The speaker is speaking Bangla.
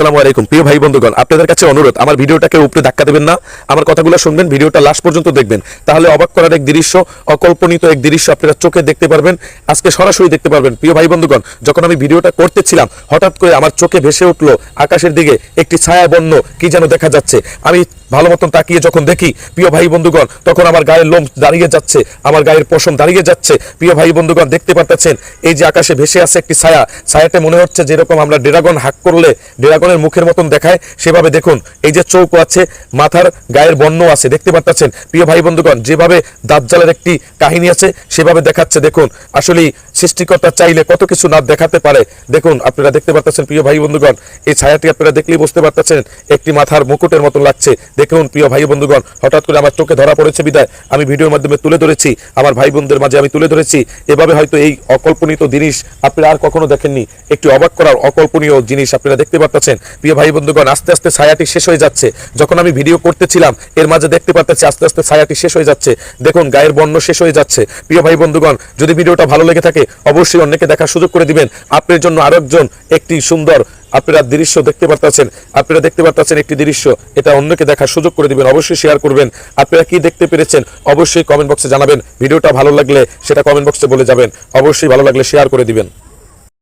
আসসালামু আলাইকুম। প্রিয় ভাই বন্ধুগণ, আপনাদের কাছে অনুরোধ, আমার ভিডিওটাকে উপরে ধাক্কা দেবেন না, আমার কথাগুলো শুনবেন, ভিডিওটা লাস্ট পর্যন্ত দেখবেন। তাহলে অবাক করার এক দৃশ্য, অকল্পনিত এক দৃশ্য আপনারা চোখে দেখতে পারবেন, আজকে সরাসরি দেখতে পারবেন। প্রিয় ভাই বন্ধুগণ, যখন আমি ভিডিওটা করতেছিলাম, হঠাৎ করে আমার চোখে ভেসে উঠল আকাশের দিকে একটি ছায়া বন্য কি যেন দেখা যাচ্ছে। আমি ভালো মতন তাকিয়ে যখন দেখি প্রিয় ভাই বন্ধুগণ, তখন আমার গায়ের লোম দাঁড়িয়ে যাচ্ছে, আমার গায়ের পশম দাঁড়িয়ে যাচ্ছে। প্রিয় ভাই বন্ধুগণ, দেখতে পাচ্ছেন এই যে আকাশে ভেসে আছে একটি ছায়া ছায়াটা মনে হচ্ছে যেরকম আমরা ড্রাগন হাক করলে ড্রাগনের মুখের মতন দেখায়, সেভাবে দেখুন, এই যে চৌক আছে, মাথার গায়ের বর্ণ আছে, দেখতে পাচ্ছেন প্রিয় ভাই বন্ধুগণ, যেভাবে দাজ্জালের একটি কাহিনী আছে, সেভাবে দেখাচ্ছে, দেখুন আসলে সৃষ্টিকর্তা চাইলে কত কিছু না দেখাতে পারে। দেখুন, আপনারা দেখতে পাচ্ছেন প্রিয় ভাই বন্ধুগণ, এই ছায়াটি আপনারা দেখলেই বুঝতে পারতেছেন, একটি মাথার মুকুটের মতন লাগছে দেখুন প্রিয় ভাই বন্ধুগণ, হঠাৎ করে আমার চোখে ধরা পড়েছে বিদায়। আমি ভিডিওর মাধ্যমে তুলে ধরেছি, আমার ভাই বোনদের মাঝে আমি তুলে ধরেছি। এভাবে হয়তো এই অকল্পনীয় জিনিস আপনারা আর কখনো দেখেননি। একটি অবাক করার অকল্পনীয় জিনিস আপনারা দেখতে পাচ্ছেন প্রিয় ভাই বন্ধুগণ, আস্তে আস্তে ছায়াটি শেষ হয়ে যাচ্ছে। যখন আমি ভিডিও করতেছিলাম, এর মাঝে দেখতে পাচ্ছি আস্তে আস্তে ছায়াটি শেষ হয়ে যাচ্ছে। দেখুন, গায়ের বর্ণ শেষ হয়ে যাচ্ছে। প্রিয় ভাই বন্ধুগণ, যদি ভিডিওটা ভালো লেগে থাকে, অবশ্যই অন্যকে দেখার সুযোগ করে দিবেন। আপনার জন্য আরেকজন একটি সুন্দর আপনারা দৃশ্য দেখতে পারতেছেন, আপনারা দেখতে পারতেছেন একটি দৃশ্য, এটা অন্যকে দেখার সুযোগ করে দিবেন, অবশ্যই শেয়ার করবেন। আপনারা কি দেখতে পেরেছেন, অবশ্যই কমেন্ট বক্সে জানাবেন। ভিডিওটা ভালো লাগলে সেটা কমেন্ট বক্সে বলে যাবেন, অবশ্যই ভালো লাগলে শেয়ার করে দিবেন।